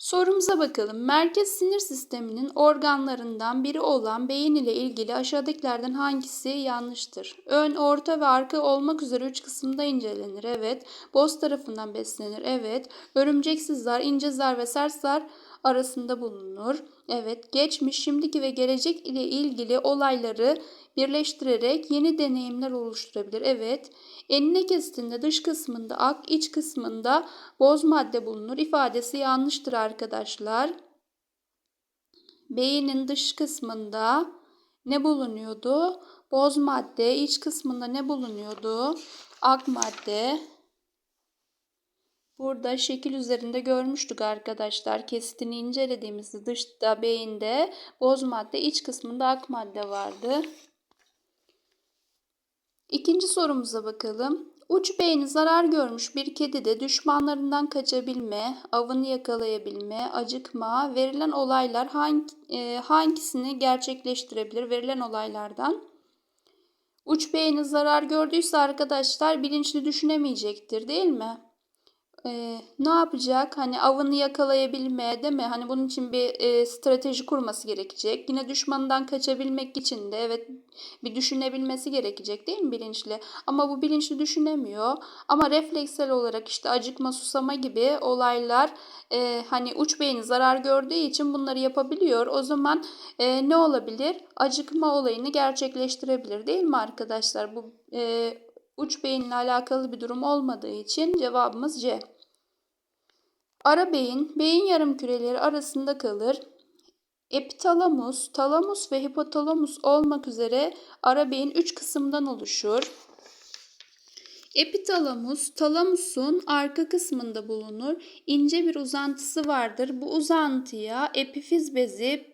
Sorumuza bakalım. Merkez sinir sisteminin organlarından biri olan beyin ile ilgili aşağıdakilerden hangisi yanlıştır? Ön, orta ve arka olmak üzere üç kısımda incelenir. Evet. Boz tarafından beslenir. Evet. Örümceksiz zar, ince zar ve sert zar arasında bulunur. Evet. Geçmiş, şimdiki ve gelecek ile ilgili olayları birleştirerek yeni deneyimler oluşturabilir. Evet. Enine kesitinde dış kısmında ak, iç kısmında boz madde bulunur. İfadesi yanlıştır arkadaşlar. Beynin dış kısmında ne bulunuyordu? Boz madde. iç kısmında ne bulunuyordu? Ak madde. Burada şekil üzerinde görmüştük arkadaşlar. Kesitini incelediğimizde dışta beyinde boz madde, iç kısmında ak madde vardı. İkinci sorumuza bakalım. Uç beyni zarar görmüş bir kedide düşmanlarından kaçabilme, avını yakalayabilme, acıkma, verilen olaylar hangi, e, hangisini gerçekleştirebilir verilen olaylardan? Uç beyni zarar gördüyse arkadaşlar bilinçli düşünemeyecektir değil mi? E, ne yapacak? Hani avını yakalayabilmeye değil mi? Hani bunun için bir e, strateji kurması gerekecek. Yine düşmanından kaçabilmek için de evet bir düşünebilmesi gerekecek değil mi bilinçli? Ama bu bilinçli düşünemiyor. Ama refleksel olarak işte acıkma, susama gibi olaylar e, hani uç beyni zarar gördüğü için bunları yapabiliyor. O zaman e, ne olabilir? Acıkma olayını gerçekleştirebilir değil mi arkadaşlar? Bu e, uç beyinle alakalı bir durum olmadığı için cevabımız C. Ara beyin, beyin yarım küreleri arasında kalır. Epitalamus, talamus ve hipotalamus olmak üzere ara beyin 3 kısımdan oluşur. Epitalamus, talamusun arka kısmında bulunur. İnce bir uzantısı vardır. Bu uzantıya epifiz bezi,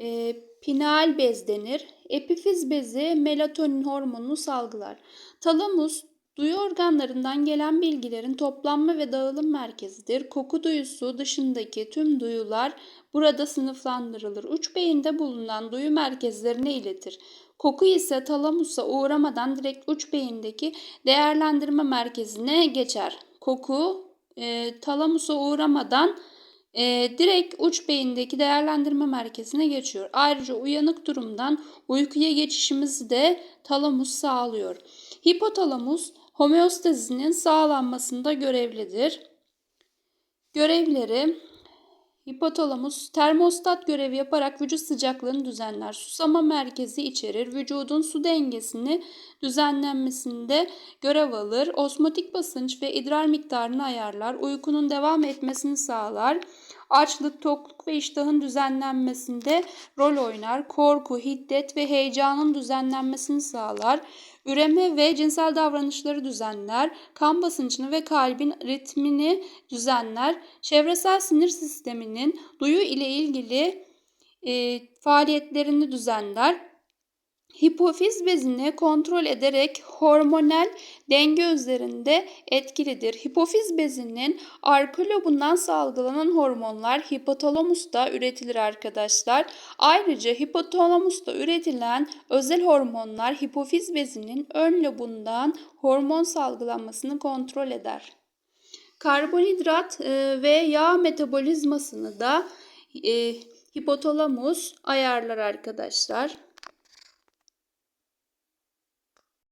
e, pinal bez denir. Epifiz bezi melatonin hormonunu salgılar. Talamus duyu organlarından gelen bilgilerin toplanma ve dağılım merkezidir. Koku duyusu dışındaki tüm duyular burada sınıflandırılır. Uç beyinde bulunan duyu merkezlerine iletir. Koku ise talamusa uğramadan direkt uç beyindeki değerlendirme merkezine geçer. Koku e, talamusa uğramadan e, direkt uç beyindeki değerlendirme merkezine geçiyor. Ayrıca uyanık durumdan uykuya geçişimizi de talamus sağlıyor. Hipotalamus homeostazinin sağlanmasında görevlidir. Görevleri Hipotalamus termostat görevi yaparak vücut sıcaklığını düzenler. Susama merkezi içerir. Vücudun su dengesini düzenlenmesinde görev alır. Osmotik basınç ve idrar miktarını ayarlar. Uykunun devam etmesini sağlar. Açlık, tokluk ve iştahın düzenlenmesinde rol oynar. Korku, hiddet ve heyecanın düzenlenmesini sağlar. Üreme ve cinsel davranışları düzenler. Kan basıncını ve kalbin ritmini düzenler. Çevresel sinir sisteminin duyu ile ilgili e, faaliyetlerini düzenler Hipofiz bezini kontrol ederek hormonal denge üzerinde etkilidir. Hipofiz bezinin arka lobundan salgılanan hormonlar hipotalamusta üretilir arkadaşlar. Ayrıca hipotalamusta üretilen özel hormonlar hipofiz bezinin ön lobundan hormon salgılanmasını kontrol eder. Karbonhidrat e, ve yağ metabolizmasını da e, hipotalamus ayarlar arkadaşlar.